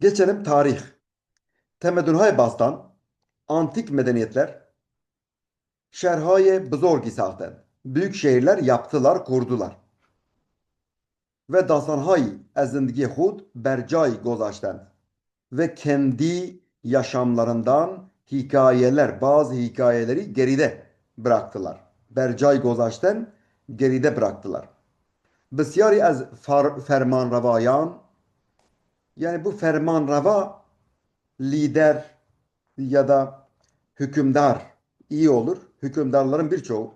Geçelim tarih. Temeddünhay bastan, antik medeniyetler şerhaye buzorgi sahten. Büyük şehirler yaptılar, kurdular. Ve dastanhay ez zindagi khud bercay gozaşten. Ve kendi yaşamlarından hikayeler, bazı hikayeleri geride bıraktılar. Bercay gozaşten geride bıraktılar. Bisyari ez far, fermanravayan yani bu fermanrava lider ya da hükümdar iyi olur. Hükümdarların birçoğu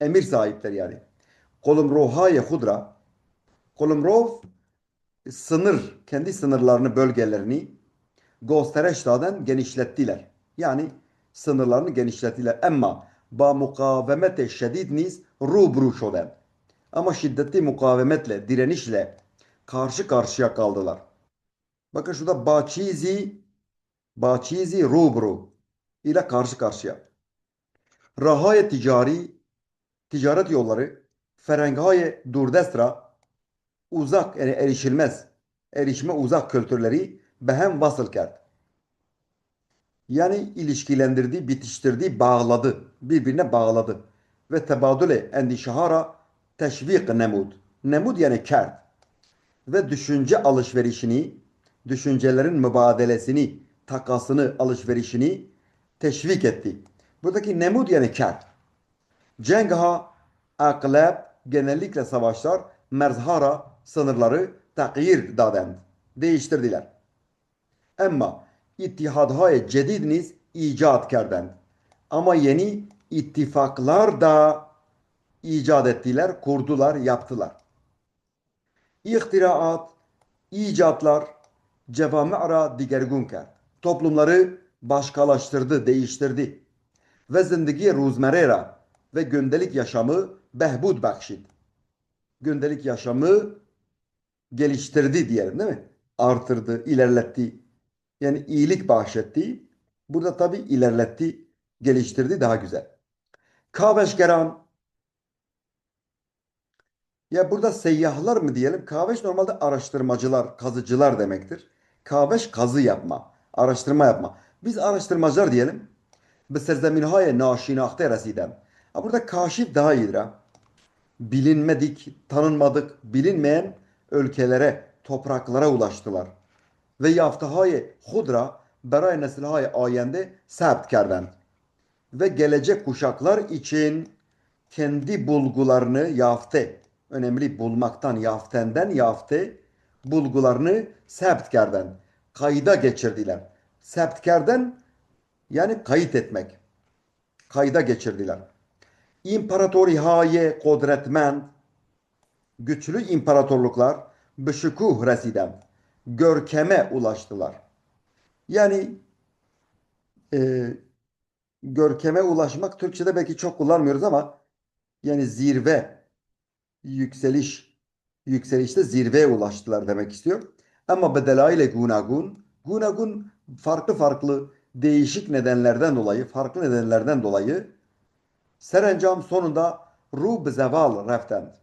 emir sahipleri yani. Kolumrohaye hudra Kolumrov sınır, kendi sınırlarını, bölgelerini göstereçtadan genişlettiler. Yani sınırlarını genişlettiler. Ama ba mukavemete şedid niz rubru şoden. Ama şiddetli mukavemetle, direnişle karşı karşıya kaldılar. Bakın şurada baçizi baçizi rubru ile karşı karşıya. Rahaye ticari ticaret yolları ferenghaye durdestra uzak yani erişilmez erişime uzak kültürleri behem vasıl kert. Yani ilişkilendirdi, bitiştirdi, bağladı. Birbirine bağladı. Ve tebadüle endişahara teşvik nemud. Nemud yani kert. Ve düşünce alışverişini, düşüncelerin mübadelesini, takasını, alışverişini teşvik etti. Buradaki nemud yani kert. Cengha aklab genellikle savaşlar merzhara sınırları takir dadend. Değiştirdiler. Ama ittihadhay cedidiniz icat kerdend. Ama yeni ittifaklar da icat ettiler, kurdular, yaptılar. İhtiraat, icatlar cevami'ra digergun kerd. Toplumları başkalaştırdı, değiştirdi. Ve zindagi ruzmerera ve gündelik yaşamı behbud bakşid. Gündelik yaşamı geliştirdi diyelim değil mi? Artırdı, ilerletti. Yani iyilik bahşetti. Burada tabi ilerletti, geliştirdi daha güzel. Kaveşgeran ya burada seyyahlar mı diyelim? Kaveş normalde araştırmacılar, kazıcılar demektir. Kaveş kazı yapma, araştırma yapma. Biz araştırmacılar diyelim. Bi serzeminhaye naşinakte residen. Ha burada kaşif daha iyidir ha. Bilinmedik, tanınmadık, bilinmeyen ülkelere, topraklara ulaştılar. Ve yaftahaye hudra beray nesilhaye ayende sebt kerdend. Ve gelecek kuşaklar için kendi bulgularını yafte, önemli bulmaktan, yaftenden yafte, bulgularını sebtkerden, kayda geçirdiler. Sebtkerden yani kayıt etmek. Kayda geçirdiler. İmparatorihaye kudretmend, güçlü imparatorluklar büşükuh residen, görkeme ulaştılar. Yani e, görkeme ulaşmak Türkçe'de belki çok kullanmıyoruz ama yani zirve, yükseliş, yükselişte zirveye ulaştılar demek istiyor. Ama bedelayle gunagun, gunagun farklı farklı değişik nedenlerden dolayı, farklı nedenlerden dolayı serencam sonunda ruh zeval reften.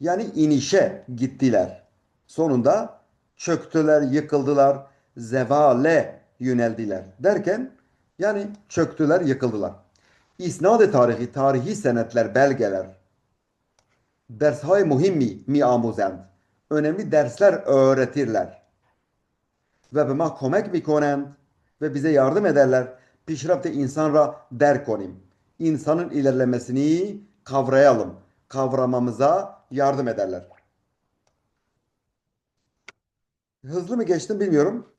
Yani inişe gittiler. Sonunda çöktüler, yıkıldılar, zevale yöneldiler derken yani çöktüler, yıkıldılar. İsnad-ı tarihi, tarihi senetler, belgeler, dershay muhimmi mi amuzend. Önemli dersler öğretirler. Ve bima komek mikonend ve bize yardım ederler. Pişrafte insanra der konim. İnsanın ilerlemesini kavrayalım. Kavramamıza yardım ederler. Hızlı mı geçtim bilmiyorum.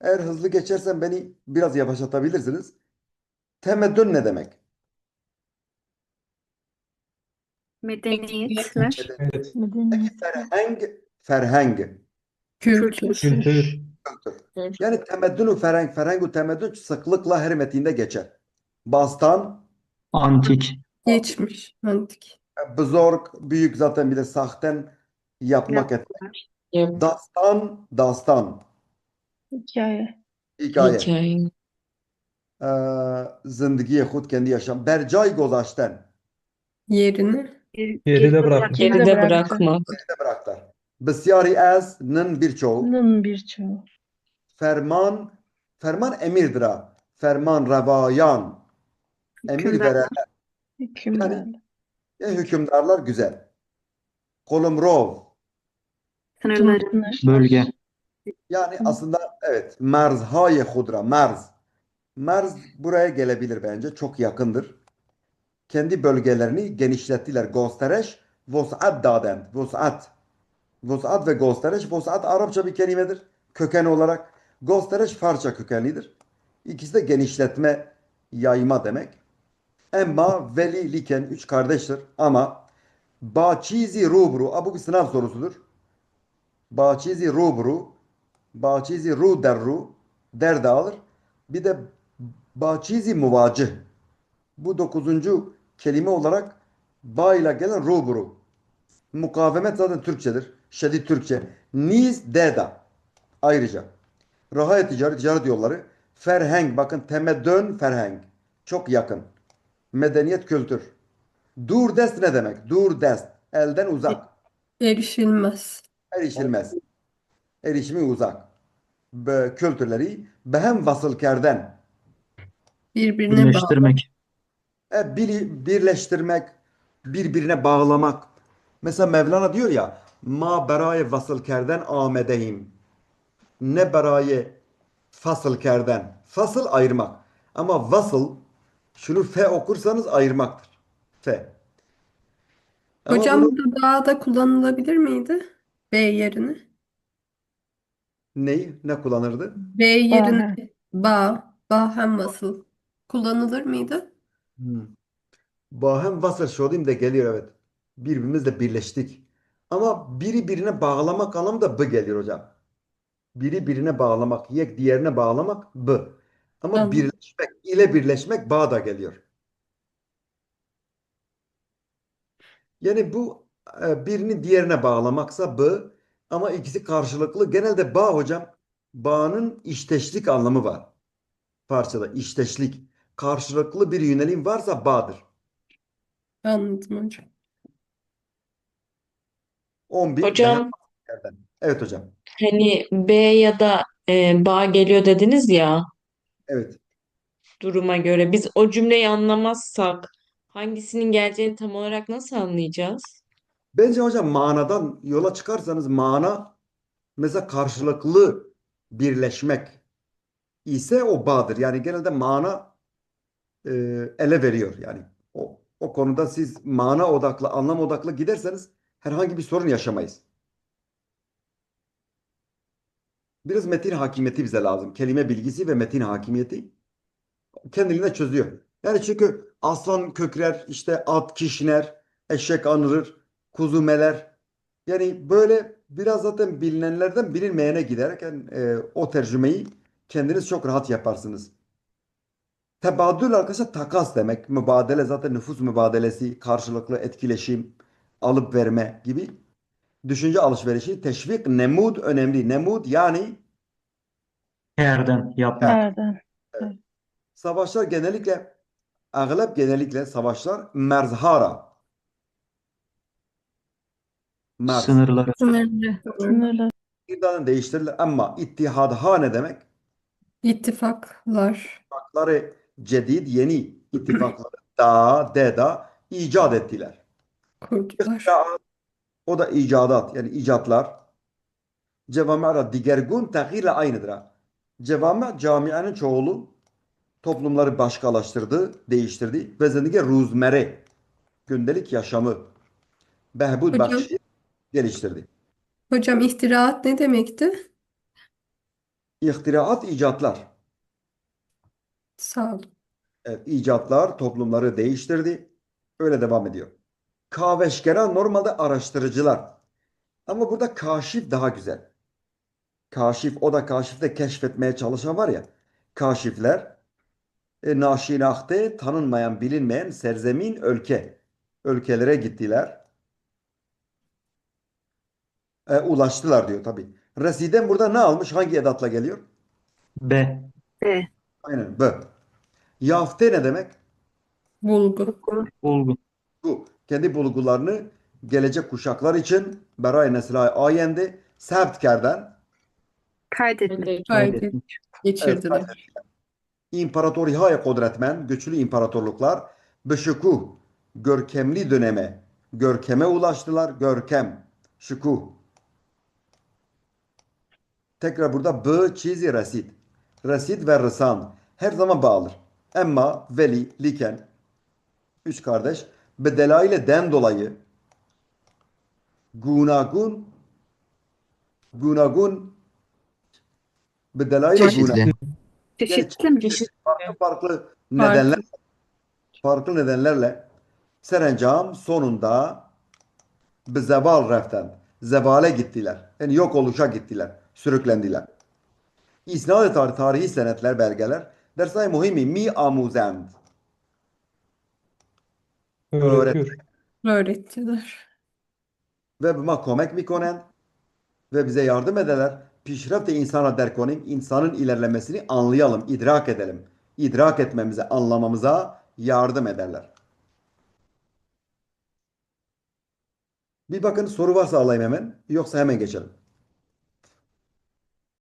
Eğer hızlı geçersem beni biraz yavaşlatabilirsiniz. Temeddün ne demek? Medeniyetler, Evet. Peki ferheng, ferheng. kültür, Kültür. Yani temeddünü ferheng, ferhengu temeddün sıklıkla her metinde geçer. Bastan, Antik. geçmiş, antik. bzorg, büyük zaten bir de sahten yapmak etmek. Dastan, dastan. Hikaye. Hikaye. Hikaye. Ee, zindgiye hud kendi yaşam. Bercay gozaşten. Yerini Geride bırakmak. Geride bırakmak. Geride bıraktılar. Besyari ez, nın birçoğu. Nın birçoğu. Ferman, ferman emirdir ha. Ferman revayan. Emir Hükümdar. verenler. Hükümdarlar. E, hükümdarlar güzel. Kolumrov. Sınırları. Sınır. Bölge. Yani Hı. aslında evet merzhaye hudra merz. Merz buraya gelebilir bence. Çok yakındır. Kendi bölgelerini genişlettiler. Gösteriş vus'at daden. Vus'at. Vus'at ve gösteriş. Vus'at Arapça bir kelimedir. Köken olarak. Gösteriş Farsça kökenlidir. İkisi de genişletme, yayma demek. Emma veli liken üç kardeştir ama Baçizi rubru. Aa, bu bir sınav sorusudur. Baçizi rubru. Baçizi ru derru. Der de alır. Bir de baçizi muvacih. Bu dokuzuncu kelime olarak ba ile gelen rubru. Mukavemet zaten Türkçedir. Şedid Türkçe. Niz deda. Ayrıca. Rahaya ticaret, ticaret yolları. Ferheng. Bakın temeddün ferheng. Çok yakın. Medeniyet kültür. Dur dest ne demek? Dur dest. Elden uzak. Erişilmez. Erişilmez. Erişimi uzak. Be, kültürleri behem vasılkerden. Birbirine bağlı. Birleştirmek. E, biri, birleştirmek, birbirine bağlamak. Mesela Mevlana diyor ya ma beraye vasılkerden amedeyim. Ne beraye fasılkerden. Fasıl ayırmak. Ama vasıl şunu fe okursanız ayırmaktır. Fe. Ama Hocam bunu burada bağ da kullanılabilir miydi? B yerine. neyi ne kullanırdı? B yerine bağ, bağ hem vasıl kullanılır mıydı? Hmm. Bahem vasıl şodim de geliyor evet. Birbirimizle birleştik. Ama biri birine bağlamak anlamında b geliyor hocam. Biri birine bağlamak, yek diğerine bağlamak b. Ama Anladım. birleşmek ile birleşmek bağ da geliyor. Yani bu e, birini diğerine bağlamaksa b ama ikisi karşılıklı. Genelde bağ hocam bağın işteşlik anlamı var. Parçada işteşlik. Karşılıklı bir yönelim varsa bağdır. Anladım hocam. 11 Hocam. Evet hocam. hani B ya da e, bağ geliyor dediniz ya Evet. duruma göre. Biz o cümleyi anlamazsak hangisinin geleceğini tam olarak nasıl anlayacağız? Bence hocam manadan yola çıkarsanız mana mesela karşılıklı birleşmek ise o bağdır. Yani genelde mana e, ele veriyor yani. O, o konuda siz mana odaklı, anlam odaklı giderseniz herhangi bir sorun yaşamayız. Biraz metin hakimiyeti bize lazım. Kelime bilgisi ve metin hakimiyeti kendiliğine çözüyor. Yani çünkü aslan kökrer, işte at kişner, eşek anırır, kuzu meler. Yani böyle biraz zaten bilinenlerden bilinmeyene giderken e, o tercümeyi kendiniz çok rahat yaparsınız. Tebadül arkadaşlar takas demek. Mübadele zaten nüfus mübadelesi, karşılıklı etkileşim, alıp verme gibi. Düşünce alışverişi, teşvik, nemud önemli. Nemud yani Yerden yapmak. Erden. savaşlar genellikle, ağlap genellikle savaşlar merzhara. Merz. Sınırları. Sınırlı. Sınırlı. İddianı değiştirilir ama ittihadha ne demek? İttifaklar. İttifakları cedid, yeni ittifakları da, deda icat ettiler. o da icadat yani icatlar. Cevami'la digergun tehirle aynıdır. ha. Cevami camianın çoğulu toplumları başkalaştırdı, değiştirdi. Ve zendigi ruzmere gündelik yaşamı behbud Hocam. bakışı geliştirdi. Hocam ihtiraat ne demekti? İhtiraat icatlar. Sağ olun. Evet, icatlar toplumları değiştirdi. Öyle devam ediyor. Kaveşkera normalde araştırıcılar. Ama burada kaşif daha güzel. Kaşif, o da kaşifte keşfetmeye çalışan var ya. Kaşifler, e, naşinahte tanınmayan, bilinmeyen serzemin ülke. Ülkelere gittiler. E, ulaştılar diyor tabii. Residen burada ne almış? Hangi edatla geliyor? B. Aynen B. Yafte ne demek? Bulgu. Bulgu. Bu. Kendi bulgularını gelecek kuşaklar için beray nesla ayendi sebtkerden kaydetmek. Kaydetmek. Geçirdiler. Evet, İmparatorihaya kodretmen, güçlü imparatorluklar beşuku, görkemli döneme, görkeme ulaştılar, görkem, şuku. Tekrar burada b çizi resit. Resid ve rısan her zaman bağlıdır. Emma, veli, liken, üç kardeş, bedelayle den dolayı gunagun, gunagun, bedelayla Çeşitli. gunagun. Çeşitli mi? Çeşit- farklı farklı nedenler farklı nedenlerle serencam sonunda bir zeval reften zevale gittiler. Yani yok oluşa gittiler. Sürüklendiler. İsnad tarih, tarihi senetler, belgeler dersay muhimi mi amuzend. Öğretiyor. Öğrettiler. Ve buna komek mikonen ve bize yardım ederler. Pişrefte insana derkonim, insanın ilerlemesini anlayalım, idrak edelim. İdrak etmemize, anlamamıza yardım ederler. Bir bakın soru varsa alayım hemen. Yoksa hemen geçelim.